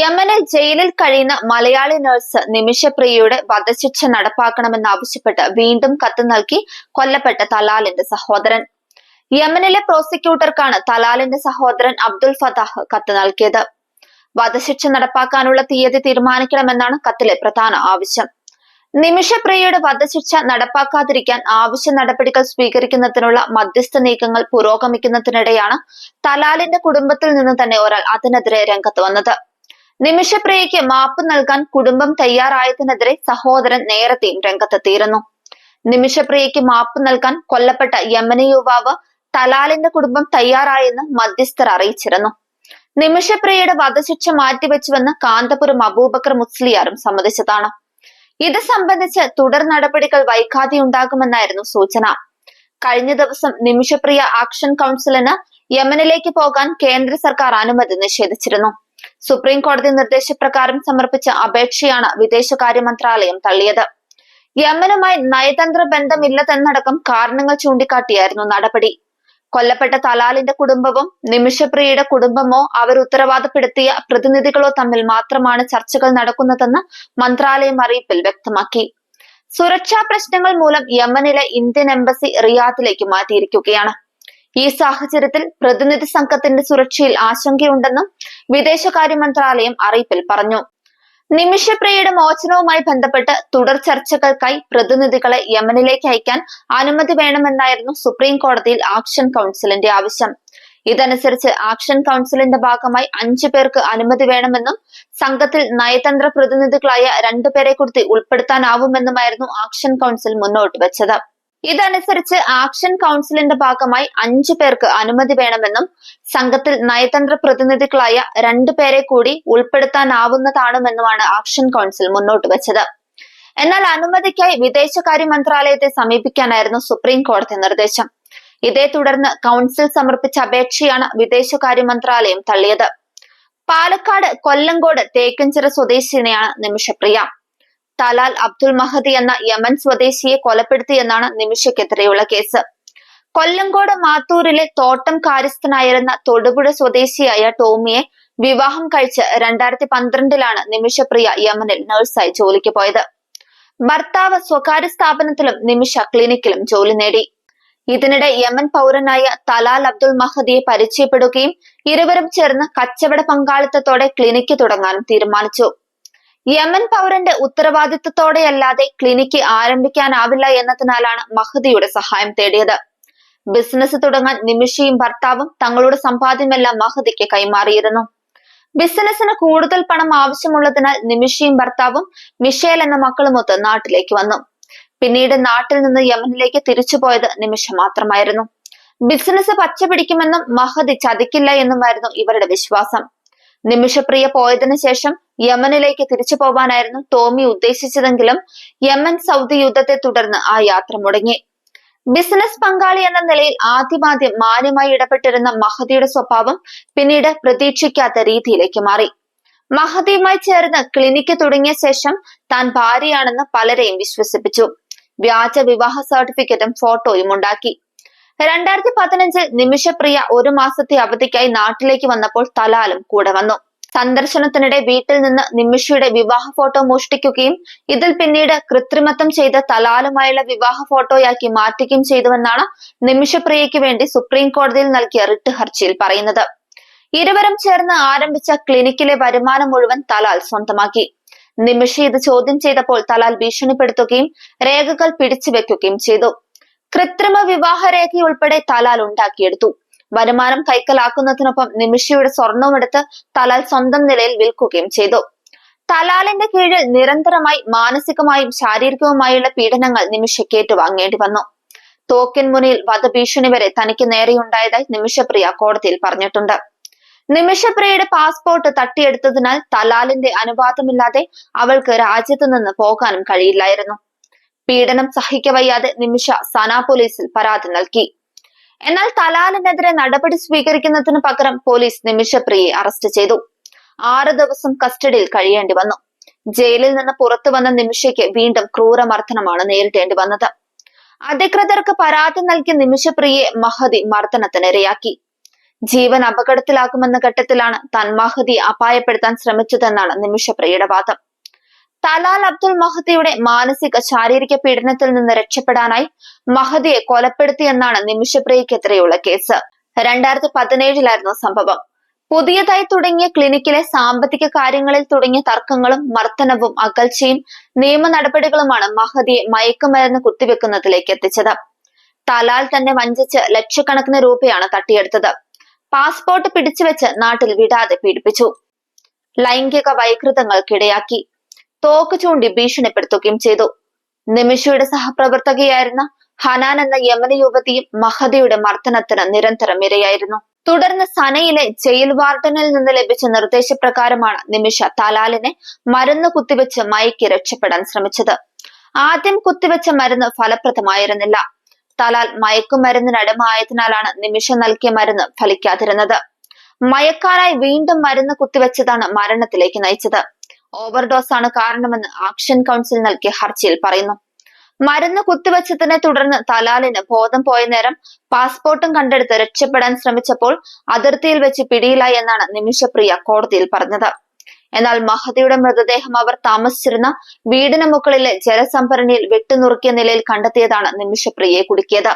യമനിൽ ജയിലിൽ കഴിയുന്ന മലയാളി നഴ്സ് നിമിഷപ്രിയയുടെ വധശിക്ഷ നടപ്പാക്കണമെന്നാവശ്യപ്പെട്ട് വീണ്ടും കത്ത് നൽകി കൊല്ലപ്പെട്ട തലാലിന്റെ സഹോദരൻ. യമനിലെ പ്രോസിക്യൂട്ടർക്കാണ് തലാലിന്റെ സഹോദരൻ അബ്ദുൽ ഫതാഹ് കത്ത് നൽകിയത്. വധശിക്ഷ നടപ്പാക്കാനുള്ള തീയതി തീരുമാനിക്കണമെന്നാണ് കത്തിലെ പ്രധാന ആവശ്യം. നിമിഷപ്രിയയുടെ വധശിക്ഷ നടപ്പാക്കാതിരിക്കാൻ ആവശ്യ നടപടികൾ സ്വീകരിക്കുന്നതിനുള്ള മധ്യസ്ഥ നീക്കങ്ങൾ പുരോഗമിക്കുന്നതിനിടെയാണ് തലാലിന്റെ കുടുംബത്തിൽ നിന്ന് തന്നെ ഒരാൾ അതിനെതിരെ രംഗത്ത് വന്നത്. നിമിഷപ്രിയയ്ക്ക് മാപ്പ് നൽകാൻ കുടുംബം തയ്യാറായതിനെതിരെ സഹോദരൻ നേരത്തെയും രംഗത്തെത്തിയിരുന്നു. നിമിഷപ്രിയയ്ക്ക് മാപ്പ് നൽകാൻ കൊല്ലപ്പെട്ട യമന യുവാവ് തലാലിന്റെ കുടുംബം തയ്യാറായെന്ന് മധ്യസ്ഥർ അറിയിച്ചിരുന്നു. നിമിഷപ്രിയയുടെ വധശിക്ഷ മാറ്റിവെച്ചുവെന്ന് കാന്തപുരം അബൂബക്കർ മുസ്ലിയാറും സമ്മതിച്ചതാണ്. ഇത് സംബന്ധിച്ച് തുടർ നടപടികൾ വൈകാതെ ഉണ്ടാകുമെന്നായിരുന്നു സൂചന. കഴിഞ്ഞ ദിവസം നിമിഷപ്രിയ ആക്ഷൻ കൗൺസിലിന് യമനിലേക്ക് പോകാൻ കേന്ദ്ര സർക്കാർ അനുമതി നിഷേധിച്ചിരുന്നു. സുപ്രീം കോടതി നിർദ്ദേശപ്രകാരം സമർപ്പിച്ച അപേക്ഷയാണ് വിദേശകാര്യ മന്ത്രാലയം തള്ളിയത്. യമനുമായി നയതന്ത്ര ബന്ധമില്ലതെന്നടക്കം കാരണങ്ങൾ ചൂണ്ടിക്കാട്ടിയായിരുന്നു നടപടി. കൊല്ലപ്പെട്ട തലാലിന്റെ കുടുംബവും നിമിഷപ്രിയയുടെ കുടുംബമോ അവർ ഉത്തരവാദപ്പെടുത്തിയ പ്രതിനിധികളോ തമ്മിൽ മാത്രമാണ് ചർച്ചകൾ നടക്കുന്നതെന്ന് മന്ത്രാലയം അറിയിപ്പിൽ വ്യക്തമാക്കി. സുരക്ഷാ പ്രശ്നങ്ങൾ മൂലം യമനിലെ ഇന്ത്യൻ എംബസി റിയാദിലേക്ക് മാറ്റിയിരിക്കുകയാണ്. ഈ സാഹചര്യത്തിൽ പ്രതിനിധി സംഘത്തിന്റെ സുരക്ഷയിൽ ആശങ്കയുണ്ടെന്നും വിദേശകാര്യ മന്ത്രാലയം അറിയിപ്പിൽ പറഞ്ഞു. നിമിഷപ്രിയയുടെ മോചനവുമായി ബന്ധപ്പെട്ട് തുടർ ചർച്ചകൾക്കായി പ്രതിനിധികളെ യമനിലേക്ക് അയക്കാൻ അനുമതി വേണമെന്നായിരുന്നു സുപ്രീം കോടതിയിൽ ആക്ഷൻ കൗൺസിലിന്റെ ആവശ്യം. ഇതനുസരിച്ച് ആക്ഷൻ കൗൺസിലിന്റെ ഭാഗമായി അഞ്ചു പേർക്ക് അനുമതി വേണമെന്നും സംഘത്തിൽ നയതന്ത്ര പ്രതിനിധികളായ രണ്ടുപേരെ കുറിച്ച് ഉൾപ്പെടുത്താനാവുമെന്നുമായിരുന്നു ആക്ഷൻ കൗൺസിൽ മുന്നോട്ട് വെച്ചത്. ഇതനുസരിച്ച് ആക്ഷൻ കൗൺസിലിന്റെ ഭാഗമായി അഞ്ചു പേർക്ക് അനുമതി വേണമെന്നും സംഘത്തിൽ നയതന്ത്ര പ്രതിനിധികളായ രണ്ടു പേരെ കൂടി ഉൾപ്പെടുത്താനാവുന്നതാണെന്നുമാണ് ആക്ഷൻ കൗൺസിൽ മുന്നോട്ട് വെച്ചത്. എന്നാൽ അനുമതിക്കായി വിദേശകാര്യ മന്ത്രാലയത്തെ സമീപിക്കാനായിരുന്നു സുപ്രീം കോടതി നിർദ്ദേശം. ഇതേ തുടർന്ന് കൗൺസിൽ സമർപ്പിച്ച അപേക്ഷയാണ് വിദേശകാര്യ മന്ത്രാലയം തള്ളിയത്. പാലക്കാട് കൊല്ലങ്കോട് തേക്കഞ്ചിറ സ്വദേശിനിയാണ് നിമിഷപ്രിയ. തലാൽ അബ്ദുൽ മഹദി എന്ന യമൻ സ്വദേശിയെ കൊലപ്പെടുത്തിയെന്നാണ് നിമിഷയ്ക്കെതിരെയുള്ള കേസ്. കൊല്ലങ്കോട് മാത്തൂരിലെ തോട്ടം കാര്യസ്ഥനായിരുന്ന തൊടുപുഴ സ്വദേശിയായ ടോമിയെ വിവാഹം കഴിച്ച് രണ്ടായിരത്തി പന്ത്രണ്ടിലാണ് നിമിഷപ്രിയ യമനിൽ നഴ്സായി ജോലിക്ക് പോയത്. ഭർത്താവ് സ്വകാര്യ സ്ഥാപനത്തിലും നിമിഷ ക്ലിനിക്കിലും ജോലി നേടി. ഇതിനിടെ യമൻ പൗരനായ തലാൽ അബ്ദുൾ മഹദിയെ പരിചയപ്പെടുകയും ഇരുവരും ചേർന്ന് കച്ചവട പങ്കാളിത്തത്തോടെ ക്ലിനിക്ക് തുടങ്ങാനും തീരുമാനിച്ചു. യമൻ പൗരന്റെ ഉത്തരവാദിത്തത്തോടെയല്ലാതെ ക്ലിനിക്ക് ആരംഭിക്കാനാവില്ല എന്നതിനാലാണ് മഹദിയുടെ സഹായം തേടിയത്. ബിസിനസ് തുടങ്ങാൻ നിമിഷയും ഭർത്താവും തങ്ങളുടെ സമ്പാദ്യമെല്ലാം മഹദിക്ക് കൈമാറിയിരുന്നു. ബിസിനസിന് കൂടുതൽ പണം ആവശ്യമുള്ളതിനാൽ നിമിഷയും ഭർത്താവും മിഷേൽ എന്ന മക്കളുമൊത്ത് നാട്ടിലേക്ക് വന്നു. പിന്നീട് നാട്ടിൽ നിന്ന് യമനിലേക്ക് തിരിച്ചുപോയത് നിമിഷ മാത്രമായിരുന്നു. ബിസിനസ് പച്ചപിടിക്കുമെന്നും മഹദി ചതിക്കില്ല എന്നുമായിരുന്നു ഇവരുടെ വിശ്വാസം. നിമിഷപ്രിയ പോയതിനു ശേഷം യമനിലേക്ക് തിരിച്ചു പോവാനായിരുന്നു ടോമി ഉദ്ദേശിച്ചതെങ്കിലും യമൻ സൗദി യുദ്ധത്തെ തുടർന്ന് ആ യാത്ര മുടങ്ങി. ബിസിനസ് പങ്കാളി എന്ന നിലയിൽ ആദ്യമാദ്യം മാന്യമായി ഇടപെട്ടിരുന്ന മഹദിയുടെ സ്വഭാവം പിന്നീട് പ്രതീക്ഷിക്കാത്ത രീതിയിലേക്ക് മാറി. മഹദിയുമായി ചേർന്ന് ക്ലിനിക്ക് തുടങ്ങിയ ശേഷം താൻ ഭാര്യയാണെന്ന് പലരെയും വിശ്വസിപ്പിച്ചു. വ്യാജ വിവാഹ സർട്ടിഫിക്കറ്റും ഫോട്ടോയും ഉണ്ടാക്കി. രണ്ടായിരത്തി പതിനഞ്ചിൽ നിമിഷപ്രിയ ഒരു മാസത്തെ അവധിക്കായി നാട്ടിലേക്ക് വന്നപ്പോൾ തലാലും കൂടെ വന്നു. സന്ദർശനത്തിനിടെ വീട്ടിൽ നിന്ന് നിമിഷയുടെ വിവാഹ ഫോട്ടോ മോഷ്ടിക്കുകയും ഇതിൽ പിന്നീട് കൃത്രിമത്വം ചെയ്ത തലാലുമായുള്ള വിവാഹ ഫോട്ടോയാക്കി മാറ്റുകയും ചെയ്തുവെന്നാണ് നിമിഷപ്രിയയ്ക്ക് വേണ്ടി സുപ്രീം കോടതിയിൽ നൽകിയ റിട്ട് ഹർജിയിൽ പറയുന്നത്. ഇരുവരും ചേർന്ന് ആരംഭിച്ച ക്ലിനിക്കിലെ വരുമാനം മുഴുവൻ തലാൽ സ്വന്തമാക്കി. നിമിഷ ഇത് ചോദ്യം ചെയ്തപ്പോൾ തലാൽ ഭീഷണിപ്പെടുത്തുകയും രേഖകൾ പിടിച്ചു വെക്കുകയും ചെയ്തു. കൃത്രിമ വിവാഹ രേഖയുൾപ്പെടെ തലാൽ ഉണ്ടാക്കിയെടുത്തു. വരുമാനം കൈക്കലാക്കുന്നതിനൊപ്പം നിമിഷയുടെ സ്വർണവുമെടുത്ത് തലാൽ സ്വന്തം നിലയിൽ വിൽക്കുകയും ചെയ്തു. തലാലിന്റെ കീഴിൽ നിരന്തരമായി മാനസികമായും ശാരീരികവുമായുള്ള പീഡനങ്ങൾ നിമിഷയ്ക്ക് ഏറ്റുവാങ്ങേണ്ടി വന്നു. തോക്കിൻ മുനിയിൽ വധഭീഷണി വരെ തനിക്ക് നേരെയുണ്ടായതായി നിമിഷപ്രിയ കോടതിയിൽ പറഞ്ഞിട്ടുണ്ട്. നിമിഷപ്രിയയുടെ പാസ്പോർട്ട് തട്ടിയെടുത്തതിനാൽ തലാലിന്റെ അനുവാദമില്ലാതെ അവൾക്ക് രാജ്യത്തു നിന്ന് പോകാനും കഴിയില്ലായിരുന്നു. പീഡനം സഹിക്കവയ്യാതെ നിമിഷ സനാ പോലീസിൽ പരാതി നൽകി. എന്നാൽ തലാലിനെതിരെ നടപടി സ്വീകരിക്കുന്നതിന് പകരം പോലീസ് നിമിഷപ്രിയെ അറസ്റ്റ് ചെയ്തു. ആറ് ദിവസം കസ്റ്റഡിയിൽ കഴിയേണ്ടി വന്നു. ജയിലിൽ നിന്ന് പുറത്തു വന്ന നിമിഷയ്ക്ക് വീണ്ടും ക്രൂരമർദ്ദനമാണ് നേരിടേണ്ടി വന്നത്. അധികൃതർക്ക് പരാതി നൽകിയ നിമിഷപ്രിയെ മഹതി മർദ്ദനത്തിനിരയാക്കി ജീവൻ അപകടത്തിലാകുമെന്ന ഘട്ടത്തിലാണ് താൻ മഹതി അപായപ്പെടുത്താൻ ശ്രമിച്ചതെന്നാണ് നിമിഷപ്രിയയുടെ വാദം. തലാൽ അബ്ദുൽ മഹദിയുടെ മാനസിക ശാരീരിക പീഡനത്തിൽ നിന്ന് രക്ഷപ്പെടാനായി മഹദിയെ കൊലപ്പെടുത്തിയെന്നാണ് നിമിഷപ്രിയക്കെതിരെയുള്ള കേസ്. രണ്ടായിരത്തി പതിനേഴിലായിരുന്നു സംഭവം. പുതിയതായി തുടങ്ങിയ ക്ലിനിക്കിലെ സാമ്പത്തിക കാര്യങ്ങളിൽ തുടങ്ങിയ തർക്കങ്ങളും മർദ്ദനവും അകൽച്ചയും നിയമ നടപടികളുമാണ് മഹദിയെ മയക്കുമരുന്ന് കുത്തിവെക്കുന്നതിലേക്ക് എത്തിച്ചത്. തലാൽ തന്നെ വഞ്ചിച്ച് ലക്ഷക്കണക്കിന് രൂപയാണ് തട്ടിയെടുത്തത്. പാസ്പോർട്ട് പിടിച്ചുവെച്ച് നാട്ടിൽ വിടാതെ പീഡിപ്പിച്ചു. ലൈംഗിക വൈകൃതങ്ങൾക്കിടയാക്കി. തോക്ക് ചൂണ്ടി ഭീഷണിപ്പെടുത്തുകയും ചെയ്തു. നിമിഷയുടെ സഹപ്രവർത്തകയായിരുന്ന ഹനാൻ എന്ന യമന യുവതിയും മഹദയുടെ മർദ്ദനത്തിന് നിരന്തരം ഇരയായിരുന്നു. തുടർന്ന് സനയിലെ ജയിൽ വാർഡനിൽ നിന്ന് ലഭിച്ച നിർദ്ദേശപ്രകാരമാണ് നിമിഷ തലാലിനെ മരുന്ന് കുത്തിവെച്ച് മയക്കി രക്ഷപ്പെടാൻ ശ്രമിച്ചത്. ആദ്യം കുത്തിവെച്ച മരുന്ന് ഫലപ്രദമായിരുന്നില്ല. തലാൽ മയക്കുമരുന്നിനടമായതിനാലാണ് നിമിഷ നൽകിയ മരുന്ന് ഫലിക്കാതിരുന്നത്. മയക്കാനായി വീണ്ടും മരുന്ന് കുത്തിവെച്ചതാണ് മരണത്തിലേക്ക് നയിച്ചത്. ഓവർഡോസ് ആണ് കാരണമെന്ന് ആക്ഷൻ കൗൺസിൽ നൽകിയ ഹർജിയിൽ പറയുന്നു. മരുന്ന് കുത്തിവച്ചതിനെ തുടർന്ന് തലാലിന് ബോധം പോയ നേരം പാസ്പോർട്ടും കണ്ടെടുത്ത് രക്ഷപ്പെടാൻ ശ്രമിച്ചപ്പോൾ അതിർത്തിയിൽ വെച്ച് പിടിയിലായി എന്നാണ് നിമിഷപ്രിയ കോടതിയിൽ പറഞ്ഞത്. എന്നാൽ മഹതിയുടെ മൃതദേഹം അവർ താമസിച്ചിരുന്ന വീടിന് മുകളിലെ ജലസംഭരണിയിൽ വെട്ടുനുറുക്കിയ നിലയിൽ കണ്ടെത്തിയതാണ് നിമിഷപ്രിയയെ കുടുക്കിയത്.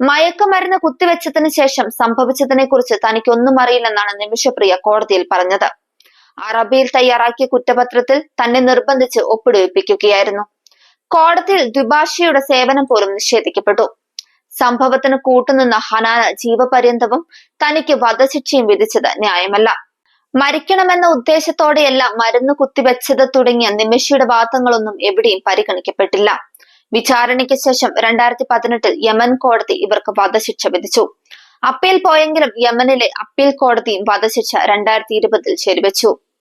മയക്കുമരുന്ന് കുത്തിവെച്ചതിന് ശേഷം സംഭവിച്ചതിനെ കുറിച്ച് തനിക്കൊന്നും അറിയില്ലെന്നാണ് നിമിഷപ്രിയ കോടതിയിൽ പറഞ്ഞത്. അറബിയിൽ തയ്യാറാക്കിയ കുറ്റപത്രത്തിൽ തന്നെ നിർബന്ധിച്ച് ഒപ്പിടുവിപ്പിക്കുകയായിരുന്നു. കോടതിയിൽ ദ്വിഭാഷയുടെ സേവനം പോലും നിഷേധിക്കപ്പെട്ടു. സംഭവത്തിന് കൂട്ടുനിന്ന ഹനാന ജീവപര്യന്തവും തനിക്ക് വധശിക്ഷയും വിധിച്ചത് ന്യായമല്ല. മരിക്കണമെന്ന ഉദ്ദേശത്തോടെയല്ല മരുന്ന് കുത്തിവെച്ചത് തുടങ്ങിയ നിമിഷയുടെ വാദങ്ങളൊന്നും എവിടെയും പരിഗണിക്കപ്പെട്ടില്ല. വിചാരണയ്ക്ക് ശേഷം രണ്ടായിരത്തി പതിനെട്ടിൽ യമൻ കോടതി ഇവർക്ക് വധശിക്ഷ വിധിച്ചു. അപ്പീൽ പോയെങ്കിലും യമനിലെ അപ്പീൽ കോടതി വധശിക്ഷ രണ്ടായിരത്തി ഇരുപതിൽ ശരിവെച്ചു.